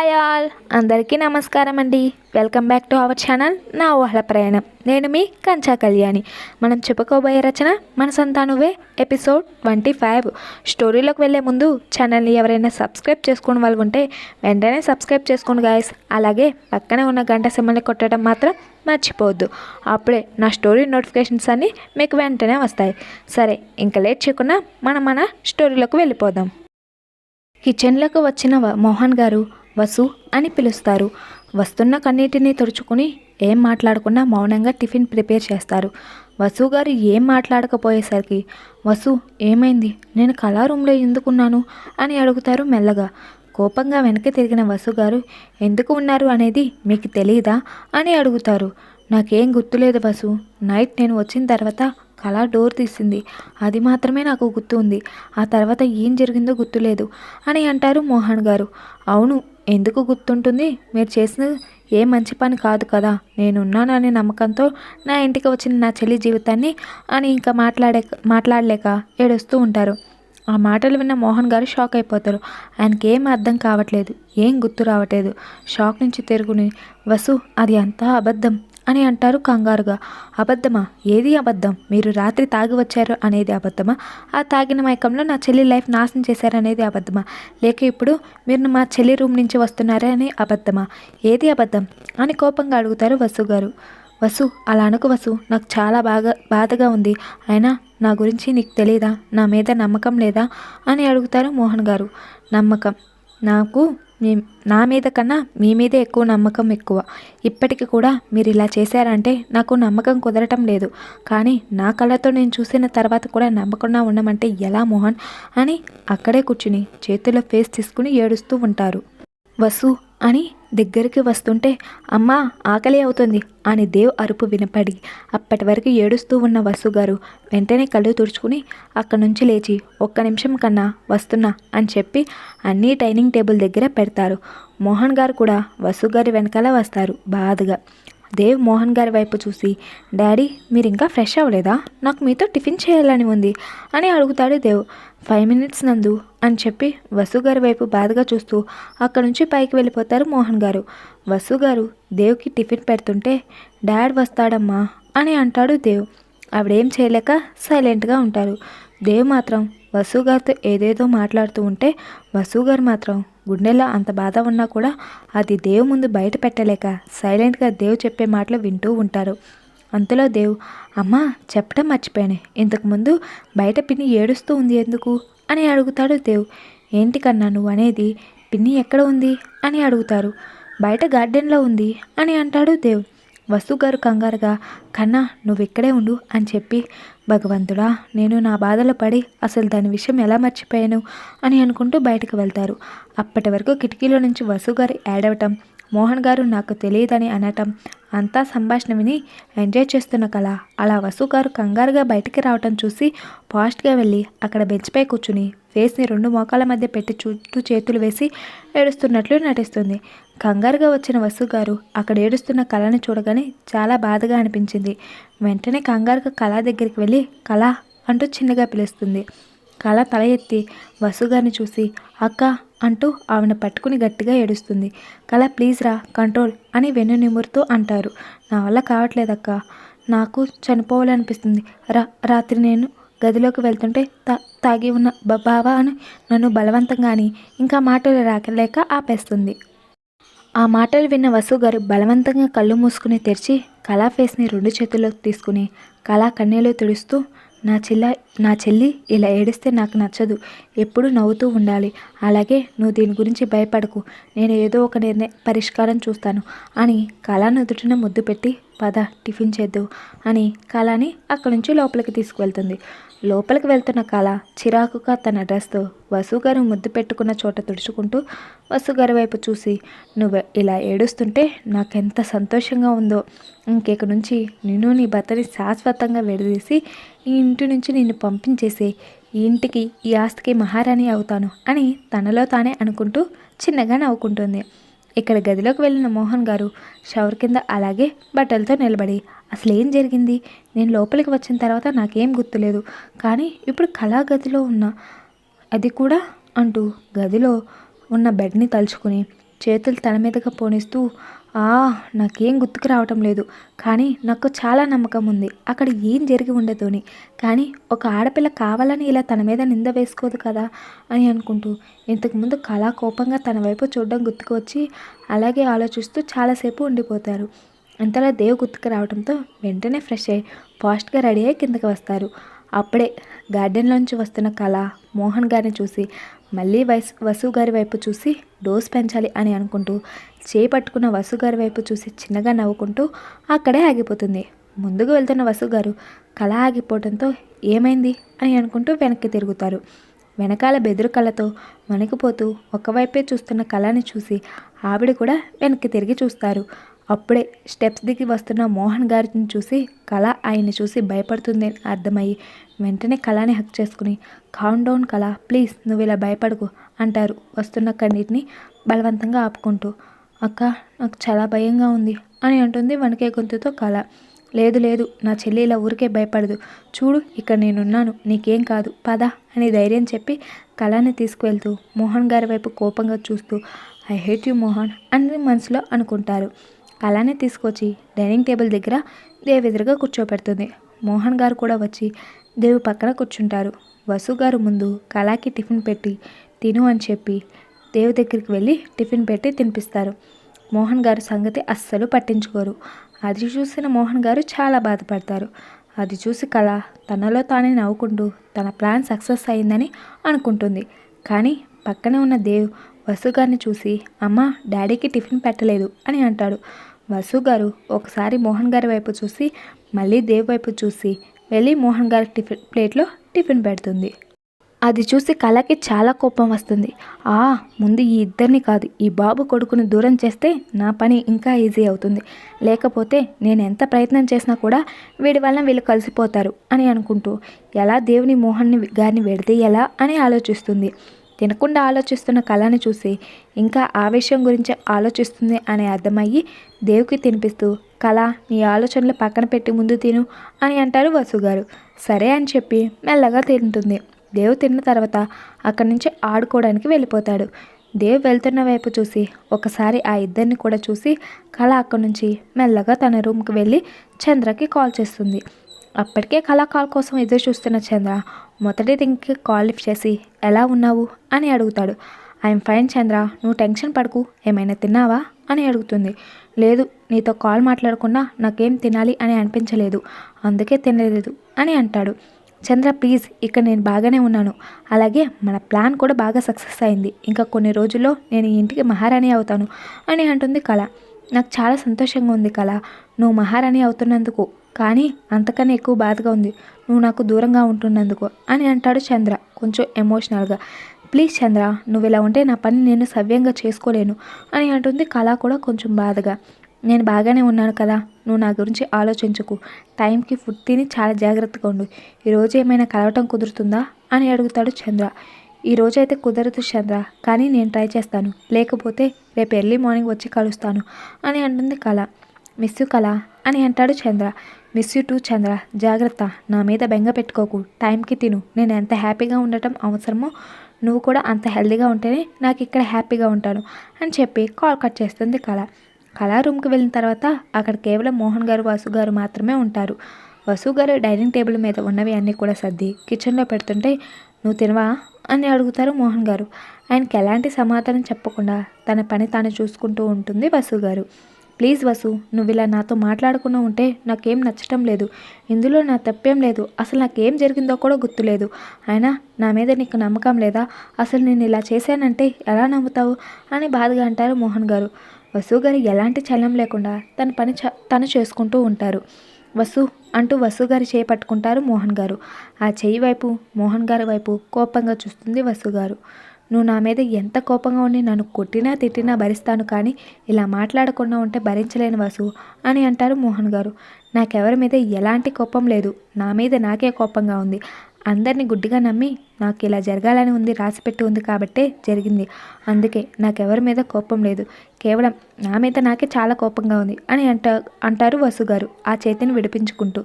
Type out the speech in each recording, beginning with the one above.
Hi all. అందరికీ నమస్కారం అండి. Welcome back to our channel. నా ఊహల ప్రయాణం. నేను మీ కంచా కళ్యాణి. మనం చెప్పుకోబోయే రచన మన సంతానువే ఎపిసోడ్ ట్వంటీ ఫైవ్. స్టోరీలోకి వెళ్ళే ముందు ఛానల్ని ఎవరైనా సబ్స్క్రైబ్ చేసుకుని వాళ్ళు ఉంటే వెంటనే సబ్స్క్రైబ్ చేసుకోండి గాయస్ అలాగే పక్కనే ఉన్న గంట సిమ్మల్ని కొట్టడం మాత్రం మర్చిపోవద్దు. అప్పుడే నా స్టోరీ నోటిఫికేషన్స్ అన్నీ మీకు వెంటనే వస్తాయి. సరే ఇంకా లేట్ చేయకుండా మనం మన స్టోరీలోకి వెళ్ళిపోదాం. కిచెన్లోకి వచ్చిన మోహన్ గారు వసు అని పిలుస్తారు. వస్తున్న కన్నీటిని తుడుచుకుని ఏం మాట్లాడకుండా మౌనంగా టిఫిన్ ప్రిపేర్ చేస్తారు. వసు గారు ఏం మాట్లాడకపోయేసరికి వసు ఏమైంది? నేను కళా రూమ్లో ఎందుకున్నాను? అని అడుగుతారు మెల్లగా. కోపంగా వెనక్కి తిరిగిన వసు గారు ఎందుకు ఉన్నారు అనేది మీకు తెలియదా అని అడుగుతారు. నాకేం గుర్తులేదు వసు. నైట్ నేను వచ్చిన తర్వాత కళ డోర్ తీసింది. అది మాత్రమే నాకు గుర్తు ఉంది ఆ తర్వాత ఏం జరిగిందో గుర్తులేదు అని అంటారు మోహన్ గారు. అవును ఎందుకు గుర్తుంటుంది? మీరు చేసిన ఏ మంచి పని కాదు కదా. నేనున్నాననే నమ్మకంతో నా ఇంటికి వచ్చిన నా చెల్లి జీవితాన్ని అని ఇంకా మాట్లాడే మాట్లాడలేక ఏడుస్తూ ఉంటారు. ఆ మాటలు విన్న మోహన్ గారు షాక్ అయిపోతారు. ఆయనకి ఏం అర్థం కావట్లేదు ఏం గుర్తు రావట్లేదు. షాక్ నుంచి తిరుగుని వసు అది అంతా అబద్ధం. అని అంటారు కంగారుగా. అబద్ధమా? ఏది అబద్ధం? మీరు రాత్రి తాగి వచ్చారు అనేది అబద్ధమా? ఆ తాగిన మైకంలో నా చెల్లి లైఫ్ నాశనం చేశారనేది అబద్ధమా? లేక ఇప్పుడు మీరు మా చెల్లి రూమ్ నుంచి వస్తున్నారే అని అబద్ధమా? ఏది అబద్ధం? అని కోపంగా అడుగుతారు వసు గారు. వసు అలా అనుకు వసు. నాకు చాలా బాగా బాధగా ఉంది. అయినా నా గురించి నీకు తెలీదా? నా మీద నమ్మకం లేదా? అని అడుగుతారు మోహన్ గారు. నమ్మకం. నాకు మీ నా మీద కన్నా మీ మీదే ఎక్కువ నమ్మకం ఎక్కువ. ఇప్పటికి కూడా మీరు ఇలా చేశారంటే నాకు నమ్మకం కుదరటం లేదు. కానీ నా కళ్ళతో నేను చూసిన తర్వాత కూడా నమ్మకుండా ఉండమంటే ఎలా మోహన్? అని అక్కడే కూర్చుని చేతిలో ఫేస్ తీసుకుని ఏడుస్తూ ఉంటారు. వసు అని దగ్గరికి వస్తుంటే అమ్మా ఆకలి అవుతుంది అని దేవ్ అరుపు వినపడి అప్పటి వరకు ఏడుస్తూ ఉన్న వసు గారు వెంటనే కళ్ళు తుడుచుకుని అక్కడి నుంచి లేచి ఒక్క నిమిషం కన్నా వస్తున్నా అని చెప్పి అన్నీ డైనింగ్ టేబుల్ దగ్గర పెడతారు. మోహన్ గారు కూడా వసు గారి వెనకాల వస్తారు బాధగా. దేవ్ మోహన్ గారి వైపు చూసి డాడీ మీరు ఇంకా ఫ్రెష్ అవ్వలేదా? నాకు మీతో టిఫిన్ చేయాలని ఉంది అని అడుగుతాడు దేవ్. ఫైవ్ మినిట్స్ నందు అని చెప్పి వసు గారి వైపు బాధగా చూస్తూ అక్కడి నుంచి పైకి వెళ్ళిపోతారు మోహన్ గారు. వసు గారు దేవ్కి టిఫిన్ పెడుతుంటే డాడ్ వస్తాడమ్మా అని అంటాడు దేవ్. ఆవిడేం చేయలేక సైలెంట్గా ఉంటారు. దేవ్ మాత్రం వసుగారితో ఏదేదో మాట్లాడుతూ ఉంటే వసుగారు మాత్రం గుండెల్లో అంత బాధ ఉన్నా కూడా అది దేవు ముందు బయట పెట్టలేక సైలెంట్గా దేవు చెప్పే మాటలు వింటూ ఉంటారు. అంతలో దేవు అమ్మా చెప్పడం మర్చిపోయాను. ఇంతకుముందు బయట పిన్ని ఏడుస్తూ ఉంది ఎందుకు? అని అడుగుతాడు దేవు. ఏంటి కన్నా నువ్వు అనేది పిన్ని ఎక్కడ ఉంది? అని అడుగుతారు. బయట గార్డెన్లో ఉంది అని అంటాడు దేవ్. వసు గారు కంగారుగా కన్నా నువ్వు ఇక్కడే ఉండు అని చెప్పి భగవంతుడా నేను నా బాధలు పడి అసలు దాని విషయం ఎలా మర్చిపోయాను? అని అనుకుంటూ బయటకు వెళ్తారు. అప్పటి వరకు కిటికీలో నుంచి వసు గారు ఏడవటం మోహన్ గారు నాకు తెలియదని అనటం అంతా సంభాషణ విని ఎంజాయ్ చేస్తున్న కళ. అలా వసు గారు కంగారుగా బయటికి రావటం చూసి ఫాస్ట్గా వెళ్ళి అక్కడ బెంచ్పై కూర్చుని ఫేస్ని రెండు మోకాల మధ్య పెట్టి చుట్టూ చేతులు వేసి ఏడుస్తున్నట్లు నటిస్తుంది. కంగారుగా వచ్చిన వసు గారు అక్కడ ఏడుస్తున్న కళను చూడగానే చాలా బాధగా అనిపించింది. వెంటనే కంగారుగా కళ దగ్గరికి వెళ్ళి కళ అంటూ చిన్నగా పిలుస్తుంది. కళ తల ఎత్తి వసుగారిని చూసి అక్క అంటూ ఆమెను పట్టుకుని గట్టిగా ఏడుస్తుంది. కళ ప్లీజ్ రా కంట్రోల్ అని వెన్ను నిమురుతూ అంటారు. నా వల్ల కావట్లేదక్క నాకు చనిపోవాలనిపిస్తుంది. రా రాత్రి నేను గదిలోకి వెళ్తుంటే తా తాగి ఉన్న బావా అని నన్ను బలవంతంగాని ఇంకా మాటలు రాకలేక ఆపేస్తుంది. ఆ మాటలు విన్న వసు గారు బలవంతంగా కళ్ళు మూసుకుని తెరిచి కళా ఫేస్ని రెండు చేతుల్లోకి తీసుకుని కళా కన్నీళ్ళు తుడుస్తూ నా చెల్ల నా చెల్లి ఇలా ఏడిస్తే నాకు నచ్చదు. ఎప్పుడు నవ్వుతూ ఉండాలి. అలాగే నువ్వు దీని గురించి భయపడకు. నేను ఏదో ఒక నిర్ణయ పరిష్కారం చూస్తాను. అని కళా నుదుటిన ముద్దు పెట్టి పద టిఫిన్ చేద్దు అని కళాని అక్కడి నుంచి లోపలికి తీసుకువెళ్తుంది. లోపలికి వెళ్తున్న కళ చిరాకుగా తన డ్రెస్తో వసుగారు ముద్దు పెట్టుకున్న చోట తుడుచుకుంటూ వసుగారి వైపు చూసి నువ్వు ఇలా ఏడుస్తుంటే నాకెంత సంతోషంగా ఉందో. ఇంకెక నుంచి నిన్ను నీ భర్తని శాశ్వతంగా విడదీసి ఈ ఇంటి నుంచి నిన్ను పంపించేసి ఈ ఇంటికి ఈ ఆస్తికి మహారాణి అవుతాను అని తనలో తానే అనుకుంటూ చిన్నగా నవ్వుకుంటుంది. ఇక్కడ గదిలోకి వెళ్ళిన మోహన్ గారు షవర్ కింద అలాగే బట్టలతో నిలబడి అసలు ఏం జరిగింది? నేను లోపలికి వచ్చిన తర్వాత నాకేం గుర్తులేదు. కానీ ఇప్పుడు కళా గదిలో ఉన్న అది కూడా అంటూ గదిలో ఉన్న బెడ్ని తలుచుకుని చేతులు తల మీదగా పోనిస్తూ ఆ నాకేం గుర్తుకు రావటం లేదు. కానీ నాకు చాలా నమ్మకం ఉంది. అక్కడ ఏం జరిగి ఉండదని కానీ ఒక ఆడపిల్ల కావాలని ఇలా తన మీద నింద వేసుకోదు కదా అని అనుకుంటూ ఇంతకుముందు కళా కోపంగా తన వైపు చూడడం గుర్తుకు వచ్చి అలాగే ఆలోచిస్తూ చాలాసేపు ఉండిపోతారు. అంతలా దేవ్ గుర్తుకు రావడంతో వెంటనే ఫ్రెష్ అయ్యి ఫాస్ట్గా రెడీ అయ్యి కిందకి వస్తారు. అప్పుడే గార్డెన్లోంచి వస్తున్న కళ మోహన్ గారిని చూసి మళ్ళీ వయసు వసు గారి వైపు చూసి డోస్ పెంచాలి అని అనుకుంటూ చేయి పట్టుకున్న వసు గారి వైపు చూసి చిన్నగా నవ్వుకుంటూ అక్కడే ఆగిపోతుంది. ముందుకు వెళ్తున్న వసు గారు కళ ఆగిపోవడంతో ఏమైంది అని అనుకుంటూ వెనక్కి తిరుగుతారు. వెనకాల బెదురు కళ్ళతో వణికిపోతూ ఒకవైపే చూస్తున్న కళని చూసి ఆవిడ కూడా వెనక్కి తిరిగి చూస్తారు. అప్పుడే స్టెప్స్ దిగి వస్తున్న మోహన్ గారిని చూసి కళ ఆయన్ని చూసి భయపడుతుంది అని అర్థమయ్యి వెంటనే కళని హక్ చేసుకుని కామ్ డౌన్ కళ ప్లీజ్ నువ్వు ఇలా భయపడకు అంటారు వస్తున్న కన్నీటిని బలవంతంగా ఆపుకుంటూ. అక్క నాకు చాలా భయంగా ఉంది అని అంటుంది వణికే గొంతుతో కళ. లేదు లేదు నా చెల్లి ఇలా ఊరికే భయపడదు. చూడు ఇక్కడ నేనున్నాను నీకేం కాదు పద అని ధైర్యం చెప్పి కళని తీసుకువెళ్తూ మోహన్ గారి వైపు కోపంగా చూస్తూ ఐ హేట్ యు మోహన్ అని మనసులో అనుకుంటారు. అలానే తీసుకొచ్చి డైనింగ్ టేబుల్ దగ్గర దేవి ఎదురుగా కూర్చోపెడుతుంది. మోహన్ గారు కూడా వచ్చి దేవి పక్కన కూర్చుంటారు. వసు గారు ముందు కళాకి టిఫిన్ పెట్టి తిను అని చెప్పి దేవి దగ్గరికి వెళ్ళి టిఫిన్ పెట్టి తినిపిస్తారు. మోహన్ గారు సంగతి అస్సలు పట్టించుకోరు. అది చూసిన మోహన్ గారు చాలా బాధపడతారు. అది చూసి కళ తనలో తానే నవ్వుకుంటూ తన ప్లాన్ సక్సెస్ అయిందని అనుకుంటుంది. కానీ పక్కనే ఉన్న దేవ్ వసు గారిని చూసి అమ్మ డాడీకి టిఫిన్ పెట్టలేదు అని అంటాడు. వసు గారు ఒకసారి మోహన్ గారి వైపు చూసి మళ్ళీ దేవ్ వైపు చూసి వెళ్ళి మోహన్ గారి టిఫిన్ ప్లేట్లో టిఫిన్ పెడుతుంది. అది చూసి కళకి చాలా కోపం వస్తుంది. ఆ ముందు ఈ ఇద్దరిని కాదు ఈ బాబు కొడుకుని దూరం చేస్తే నా పని ఇంకా ఈజీ అవుతుంది. లేకపోతే నేను ఎంత ప్రయత్నం చేసినా కూడా వీడి వల్ల వీళ్ళు కలిసిపోతారు అని అనుకుంటూ ఎలా దేవుని మోహన్ని గారిని వెడితే ఎలా అని ఆలోచిస్తుంది. తినకుండా ఆలోచిస్తున్న కళని చూసి ఇంకా ఆవేశం గురించి ఆలోచిస్తుంది అని అర్థమయ్యి దేవుకి తినిపిస్తూ కళ నీ ఆలోచనలు పక్కన పెట్టి ముందు తిను అని అంటారు వసుగారు. సరే అని చెప్పి మెల్లగా తింటుంది. దేవు తిన్న తర్వాత అక్కడి నుంచి ఆడుకోవడానికి వెళ్ళిపోతాడు. దేవ్ వెళ్తున్న వైపు చూసి ఒకసారి ఆ ఇద్దరిని కూడా చూసి కళ అక్కడి నుంచి మెల్లగా తన రూమ్కి వెళ్ళి చంద్రకి కాల్ చేస్తుంది. అప్పటికే కళాకాల్ కోసం ఎదురు చూస్తున్న చంద్ర మొదటి రింగ్కి కాల్ లిఫ్ట్ చేసి ఎలా ఉన్నావు? అని అడుగుతాడు. ఐఎమ్ ఫైన్ చంద్ర నువ్వు టెన్షన్ పడకు ఏమైనా తిన్నావా? అని అడుగుతుంది. లేదు నీతో కాల్ మాట్లాడకుండా నాకేం తినాలి? అని అనిపించలేదు. అందుకే తినలేదు అని అంటాడు. చంద్ర ప్లీజ్ ఇక్కడ నేను బాగానే ఉన్నాను. అలాగే మన ప్లాన్ కూడా బాగా సక్సెస్ అయింది. ఇంకా కొన్ని రోజుల్లో నేను ఇంటికి మహారాణి అవుతాను అని అంటుంది కళ. నాకు చాలా సంతోషంగా ఉంది కళ. నువ్వు మహారాణి అవుతున్నందుకు కానీ అంతకన్నా ఎక్కువ బాధగా ఉంది. నువ్వు నాకు దూరంగా ఉంటున్నందుకు అని అంటాడు చంద్ర కొంచెం ఎమోషనల్గా. ప్లీజ్ చంద్ర నువ్వు ఇలా ఉంటే నా పని నేను సవ్యంగా చేసుకోలేను అని అంటుంది కళ కూడా కొంచెం బాధగా. నేను బాగానే ఉన్నాను కదా నువ్వు నా గురించి ఆలోచించకు. టైంకి ఫుడ్ తిని చాలా జాగ్రత్తగా ఉండు. ఈరోజు ఏమైనా కలవటం కుదురుతుందా? అని అడుగుతాడు చంద్ర. ఈ రోజైతే కుదరదు చంద్ర కానీ నేను ట్రై చేస్తాను. లేకపోతే రేపు ఎర్లీ మార్నింగ్ వచ్చి కలుస్తాను అని అంటుంది కళ. మిస్ కళ అని అంటాడు Chandra. Miss you too Chandra జాగ్రత్త. నా మీద బెంగ పెట్టుకోకు. టైంకి తిను. నేను ఎంత హ్యాపీగా ఉండటం అవసరమో నువ్వు కూడా అంత హెల్దీగా ఉంటేనే నాకు ఇక్కడ హ్యాపీగా ఉంటాను అని చెప్పి కాల్ కట్ చేస్తుంది కళ. కళా రూమ్కి వెళ్ళిన తర్వాత అక్కడ కేవలం మోహన్ గారు వాసు గారు మాత్రమే ఉంటారు. వసు గారు డైనింగ్ టేబుల్ మీద ఉన్నవి అన్నీ కూడా సర్ది కిచెన్లో పెడుతుంటే నువ్వు తినవా? అని అడుగుతారు మోహన్ గారు. ఆయనకి ఎలాంటి సమాధానం చెప్పకుండా తన పని తాను చూసుకుంటూ ఉంటుంది వసు గారు. ప్లీజ్ వసు నువ్వు ఇలా నాతో మాట్లాడకుండా ఉంటే నాకేం నచ్చటం లేదు. ఇందులో నా తప్పేం లేదు. అసలు నాకేం జరిగిందో కూడా గుర్తులేదు. అయినా నా మీద నీకు నమ్మకం లేదా? అసలు నేను ఇలా చేశానంటే ఎలా నమ్ముతావు? అని బాధగా అంటారు మోహన్ గారు. వసు గారు ఎలాంటి చలనం లేకుండా తన పని చ తను చేసుకుంటూ ఉంటారు. వసు అంటూ వసు గారి చేయి పట్టుకుంటారు మోహన్ గారు. ఆ చేయి వైపు మోహన్ గారి వైపు కోపంగా చూస్తుంది వసు గారు. నువ్వు నా మీద ఎంత కోపంగా ఉండి నన్ను కొట్టినా తిట్టినా భరిస్తాను కానీ ఇలా మాట్లాడకుండా ఉంటే భరించలేను వసు అని అంటారు మోహన్ గారు. నాకెవరి మీద ఎలాంటి కోపం లేదు. నా మీద నాకే కోపంగా ఉంది. అందరినీ గుడ్డిగా నమ్మి నాకు ఇలా జరగాలని ఉంది రాసిపెట్టి ఉంది కాబట్టే జరిగింది. అందుకే నాకెవరి మీద కోపం లేదు. కేవలం నా మీద నాకే చాలా కోపంగా ఉంది అని అంట అంటారు వసు గారు ఆ చేతిని విడిపించుకుంటూ.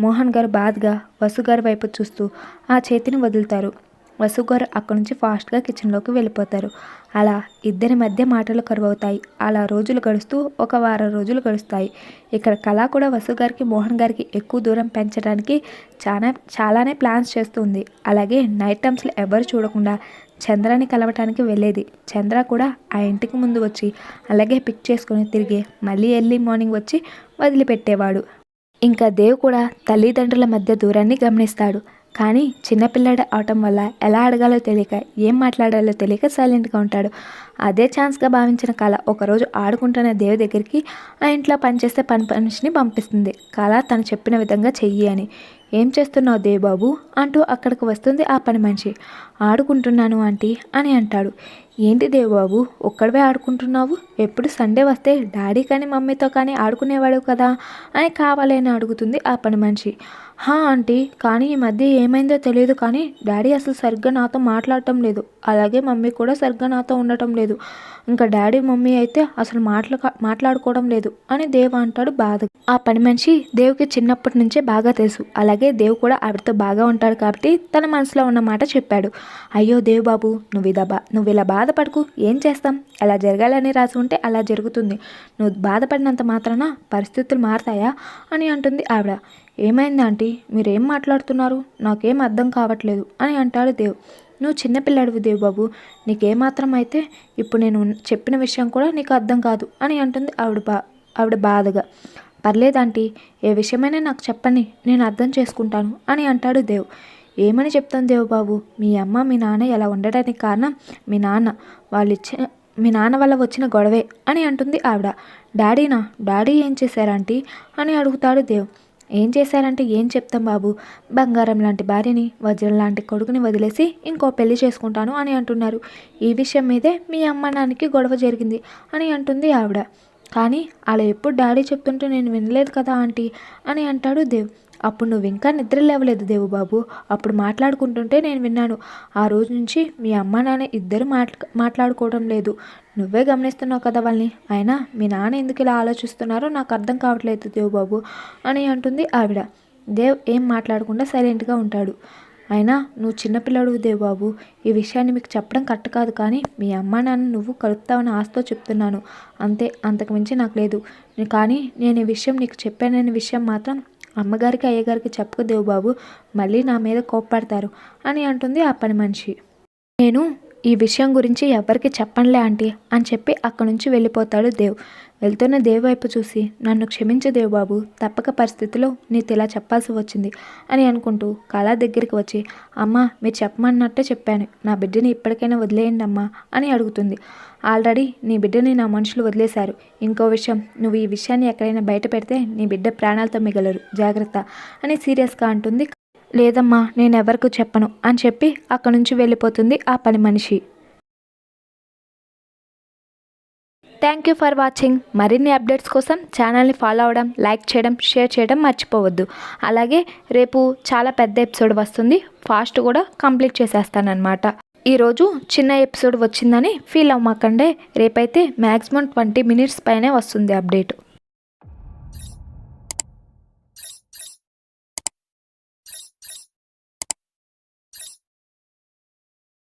మోహన్ గారు బాధగా వసు గారి వైపు చూస్తూ ఆ చేతిని వదులుతారు. వసు గారు అక్కడి నుంచి ఫాస్ట్గా కిచెన్లోకి వెళ్ళిపోతారు. అలా ఇద్దరి మధ్య మాటలు కరువవుతాయి. అలా రోజులు గడుస్తూ ఒక వారం రోజులు గడుస్తాయి. ఇక్కడ కళ కూడా వసు గారికి మోహన్ గారికి ఎక్కువ దూరం పెంచడానికి చాలా చాలానే ప్లాన్స్ చేస్తుంది. అలాగే నైట్ టైమ్స్లో ఎవరు చూడకుండా చంద్రని కలవటానికి వెళ్ళేది. చంద్ర కూడా ఆ ఇంటికి ముందు వచ్చి అలాగే పిక్ చేసుకుని తిరిగి మళ్ళీ ఎర్లీ మార్నింగ్ వచ్చి వదిలిపెట్టేవాడు. ఇంకా దేవ్ కూడా తల్లిదండ్రుల మధ్య దూరాన్ని గమనిస్తాడు. కానీ చిన్నపిల్లాడు అవటం వల్ల ఎలా అడగాలో తెలియక ఏం మాట్లాడాలో తెలియక సైలెంట్గా ఉంటాడు. అదే ఛాన్స్గా భావించిన కళ ఒకరోజు ఆడుకుంటున్న దేవి దగ్గరికి ఆ ఇంట్లో పనిచేస్తే పని మనిషిని పంపిస్తుంది. కళ తను చెప్పిన విధంగా చెయ్యి అని. ఏం చేస్తున్నావు దేవబాబు? అంటూ అక్కడికి వస్తుంది ఆ పని మనిషి. ఆడుకుంటున్నాను ఆంటీ అని అంటాడు. ఏంటి దేవబాబు ఒక్కడవే ఆడుకుంటున్నావు? ఎప్పుడు సండే వస్తే డాడీ కానీ మమ్మీతో కానీ ఆడుకునేవాడు కదా అని కావాలని అడుగుతుంది ఆ పని మనిషి. హా ఆంటీ. కానీ ఈ మధ్య ఏమైందో తెలియదు కానీ డాడీ అసలు సరిగ్గా నాతో మాట్లాడటం లేదు. అలాగే మమ్మీ కూడా సరిగ్గా నాతో ఉండటం లేదు. ఇంకా డాడీ మమ్మీ అయితే అసలు మాట్లా మాట్లాడుకోవడం లేదు అని దేవ్ అంటాడు బాధ ఆ పని మనిషి దేవుకి చిన్నప్పటి నుంచే బాగా తెలుసు. అలాగే దేవ్ కూడా ఆవిడతో బాగా ఉంటాడు కాబట్టి తన మనసులో ఉన్న మాట చెప్పాడు. అయ్యో దేవ్ బాబు నువ్వు ఇలా బా నువ్వు ఇలా బాధపడకు. ఏం చేస్తాం? ఎలా జరగాలని రాసి ఉంటే అలా జరుగుతుంది. నువ్వు బాధపడినంత మాత్రాన పరిస్థితులు మారతాయా? అని అంటుంది ఆవిడ. ఏమైంది ఆంటీ? మీరేం మాట్లాడుతున్నారు? నాకేం అర్థం కావట్లేదు అని అంటాడు దేవ్. నువ్వు చిన్నపిల్లాడివి దేవ్ బాబు. నీకేమాత్రం అయితే ఇప్పుడు నేను చెప్పిన విషయం కూడా నీకు అర్థం కాదు అని అంటుంది ఆవిడ బా ఆవిడ బాధగా. పర్లేదంటీ ఏ విషయమైనా నాకు చెప్పండి నేను అర్థం చేసుకుంటాను అని అంటాడు దేవ్. ఏమని చెప్తాను దేవ్ బాబు? మీ అమ్మ మీ నాన్న ఎలా ఉండడానికి కారణం మీ నాన్న. వాళ్ళు ఇచ్చిన మీ నాన్న వల్ల వచ్చిన గొడవే అని అంటుంది ఆవిడ. డాడీనా? డాడీ ఏం చేశారంటీ అని అడుగుతాడు దేవ్. ఏం చేశారంటే ఏం చెప్తాం బాబు? బంగారం లాంటి భార్యని వజ్రం లాంటి కొడుకుని వదిలేసి ఇంకో పెళ్ళి చేసుకుంటాను అని అంటున్నారు. ఈ విషయం మీదే మీ అమ్మ నాన్నకి గొడవ జరిగింది అని అంటుంది ఆవిడ. కానీ అలా ఎప్పుడు డాడీ చెప్తుంటే నేను వినలేదు కదా ఆంటీ అని అంటాడు దేవ్. అప్పుడు నువ్వు ఇంకా నిద్ర లేవలేదు దేవు బాబు. అప్పుడు మాట్లాడుకుంటుంటే నేను విన్నాను. ఆ రోజు నుంచి మీ అమ్మ నాన్న ఇద్దరు మాట్లా మాట్లాడుకోవడం లేదు. నువ్వే గమనిస్తున్నావు కదా వాళ్ళని అయినా మీ నాన్న ఎందుకు ఇలా ఆలోచిస్తున్నారో నాకు అర్థం కావట్లేదు దేవు బాబు అని అంటుంది ఆవిడ. దేవ్ ఏం మాట్లాడకుండా సైలెంట్గా ఉంటాడు. అయినా నువ్వు చిన్నపిల్లడు దేవ్ బాబు ఈ విషయాన్ని మీకు చెప్పడం కరెక్ట్ కాదు కానీ మీ అమ్మ నాన్న నువ్వు కలుపుతావని ఆశతో చెప్తున్నాను. అంతే అంతకు మించి నాకు లేదు. కానీ నేను ఈ విషయం నీకు చెప్పాననే విషయం మాత్రం అమ్మగారికి అయ్యగారికి చెప్పుకోదేవు బాబు మళ్ళీ నా మీద కోప్పడతారు అని అంటుంది ఆ పని మనిషి. నేను ఈ విషయం గురించి ఎవరికి చెప్పనులే ఆంటీ అని చెప్పి అక్కడి నుంచి వెళ్ళిపోతాడు దేవ్. వెళ్తున్న దేవ్ వైపు చూసి నన్ను క్షమించు దేవ్ బాబు తప్పక పరిస్థితిలో నీతో ఇలా చెప్పాల్సి వచ్చింది అని అనుకుంటూ కళా దగ్గరికి వచ్చి అమ్మ మీరు చెప్పమన్నట్టే చెప్పాను. నా బిడ్డని ఇప్పటికైనా వదిలేయండి అమ్మా అని అడుగుతుంది. ఆల్రెడీ నీ బిడ్డని నా మనుషులు వదిలేశారు. ఇంకో విషయం నువ్వు ఈ విషయాన్ని ఎక్కడైనా బయట పెడితే నీ బిడ్డ ప్రాణాలతో మిగలరు. జాగ్రత్త అని సీరియస్గా అంటుంది లేదమ్మా నేను ఎవరికి చెప్పను అని చెప్పి అక్కడి నుంచి వెళ్ళిపోతుంది ఆ పని మనిషి. Thank you for watching. మరిన్ని అప్డేట్స్ కోసం ఛానల్ని ఫాలో అవడం లైక్ చేయడం షేర్ చేయడం మర్చిపోవద్దు. అలాగే రేపు చాలా పెద్ద ఎపిసోడ్ వస్తుంది. ఫాస్ట్ కూడా కంప్లీట్ చేసేస్తానమాట ఈరోజు చిన్న ఎపిసోడ్ వచ్చిందని ఫీల్ అవ్వమాకండే రేపైతే మ్యాక్సిమం ట్వంటీ మినిట్స్ పైనే వస్తుంది అప్డేట్.